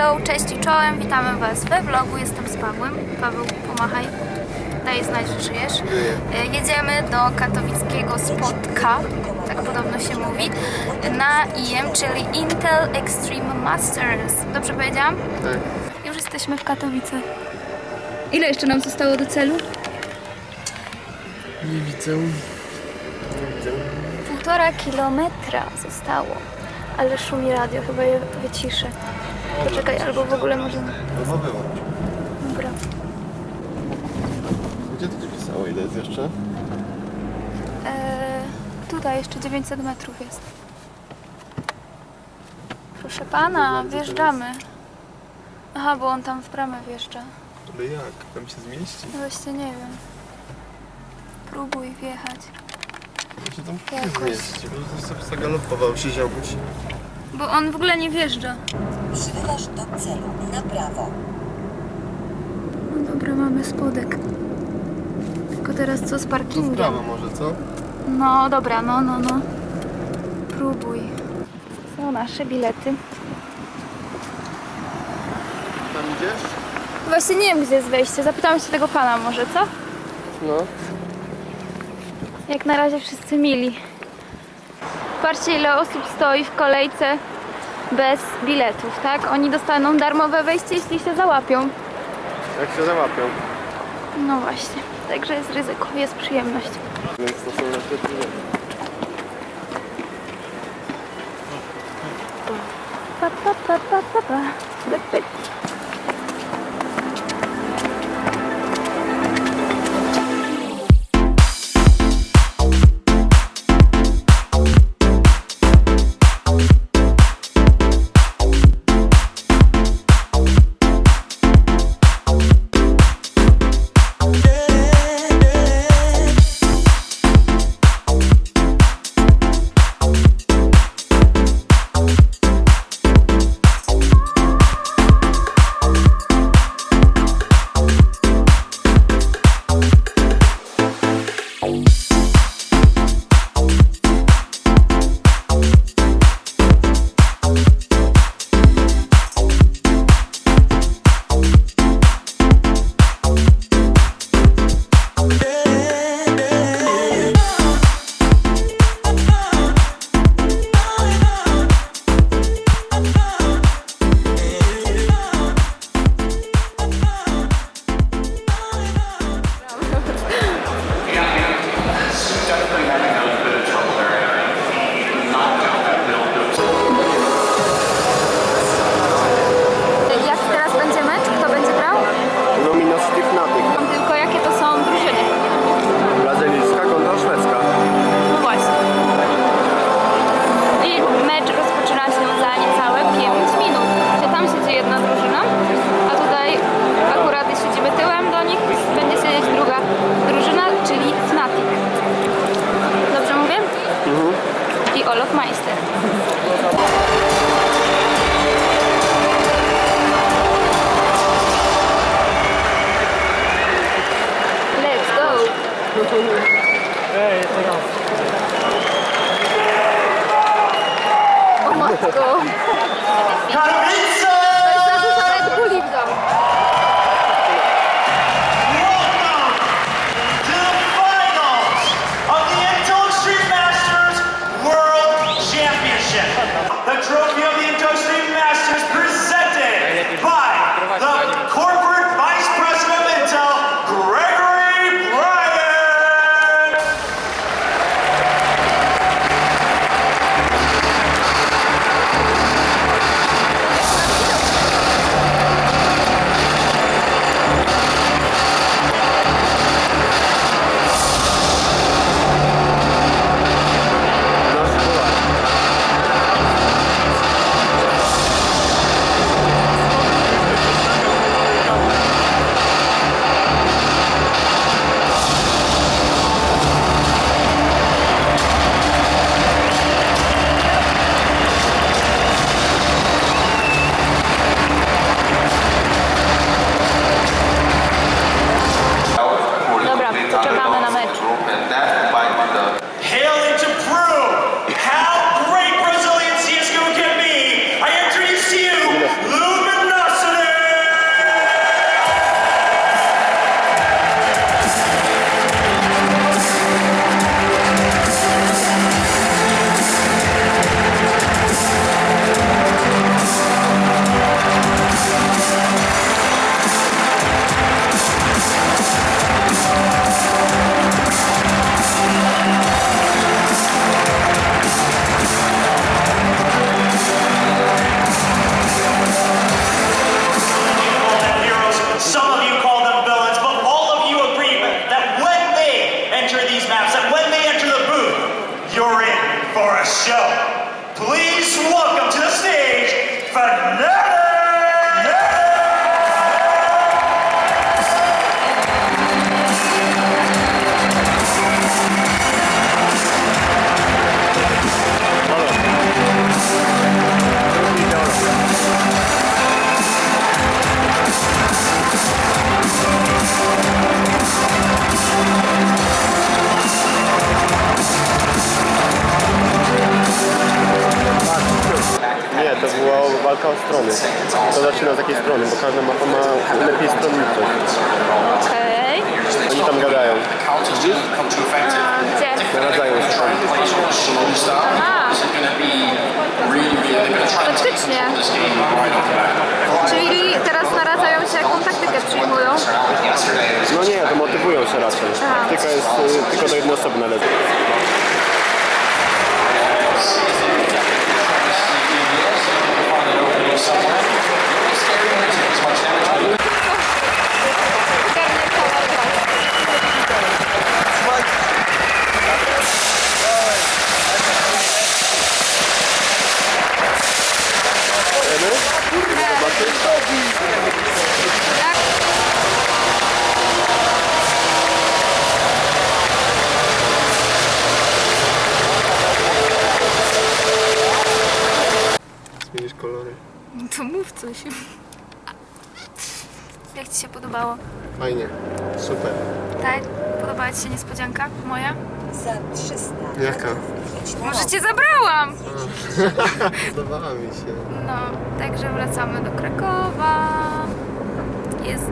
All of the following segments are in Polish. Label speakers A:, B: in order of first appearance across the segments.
A: Hello, cześć i czołem, witamy Was we vlogu, jestem z Pawłem. Paweł, pomachaj, daj znać, że żyjesz. E, Jedziemy do katowickiego spotka, tak podobno się mówi, na IM, czyli Intel Extreme Masters. Dobrze powiedziałam?
B: Tak.
A: Już jesteśmy w Katowicach. Ile jeszcze nam zostało do celu?
B: Nie widzę. Nie widzę.
A: Półtora kilometra zostało. Ale szumi radio, chyba je wyciszę. Poczekaj, albo w ogóle może...
B: No.
A: Dobra.
B: Gdzie to pisało? Ile jest jeszcze?
A: Eee, tutaj jeszcze 900 metrów jest. Proszę pana, wjeżdżamy. Aha, bo on tam w bramę wjeżdża.
B: Ale jak? Tam się zmieści?
A: No właśnie nie wiem. Próbuj wjechać.
B: To się tam
A: Jakoś.
B: nie zmieści. Po prostu sobie zagalopował, siedziałbyś.
A: Bo on w ogóle nie wjeżdża.
C: Przybywasz do celu na prawo.
A: No dobra, mamy spodek. Tylko teraz co z
B: Tu w
A: parkingiem?
B: prawo może, co?
A: No dobra, no, no, no. Próbuj. Są nasze bilety.
B: Tam idziesz?
A: Właśnie nie wiem, gdzie jest wejście. Zapytamy się tego pana może, co?
B: No.
A: Jak na razie wszyscy mili. Patrzcie, ile osób stoi w kolejce bez biletów, tak? Oni dostaną darmowe wejście, jeśli się załapią.
B: Jak się załapią.
A: No właśnie. Także jest ryzyko, jest przyjemność.
B: Więc to są nasze bilety.
A: Pa, pa, pa, pa, pa, pa. Pyk, pyk. ええ、違います。Oh my god.
D: for a show. Please welcome
B: to the stage, Fernando. To zaczyna z jakiej strony, bo każda mapa ma lepiej stronniczość.
A: Okej.
B: Oni tam gadają. Widzisz?
A: A gdzie?
B: Naradzają się tam.
A: Aha. Faktycznie. Czyli teraz naradzają się, jaką taktykę przyjmują.
B: No nie, to motywują się raczej.
A: Aha.
B: Taktyka jest y, tylko do jednej osoby
A: No to mów coś. Jak Ci się podobało?
B: Fajnie. Super.
A: Tak? Podobała Ci się niespodzianka moja?
C: Za 300
B: Jaka?
A: Może Cię zabrałam!
B: Podobała mi się.
A: No, także wracamy do Krakowa. Jest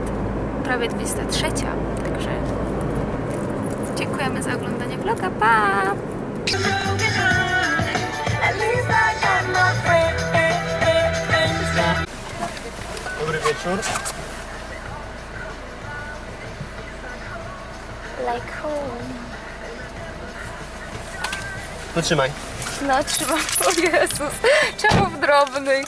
A: prawie 23, także dziękujemy za oglądanie vloga. Pa!
B: Wieczór.
A: Like home.
B: To trzymaj.
A: No, trzymam. O Jezus, czemu w drobnych?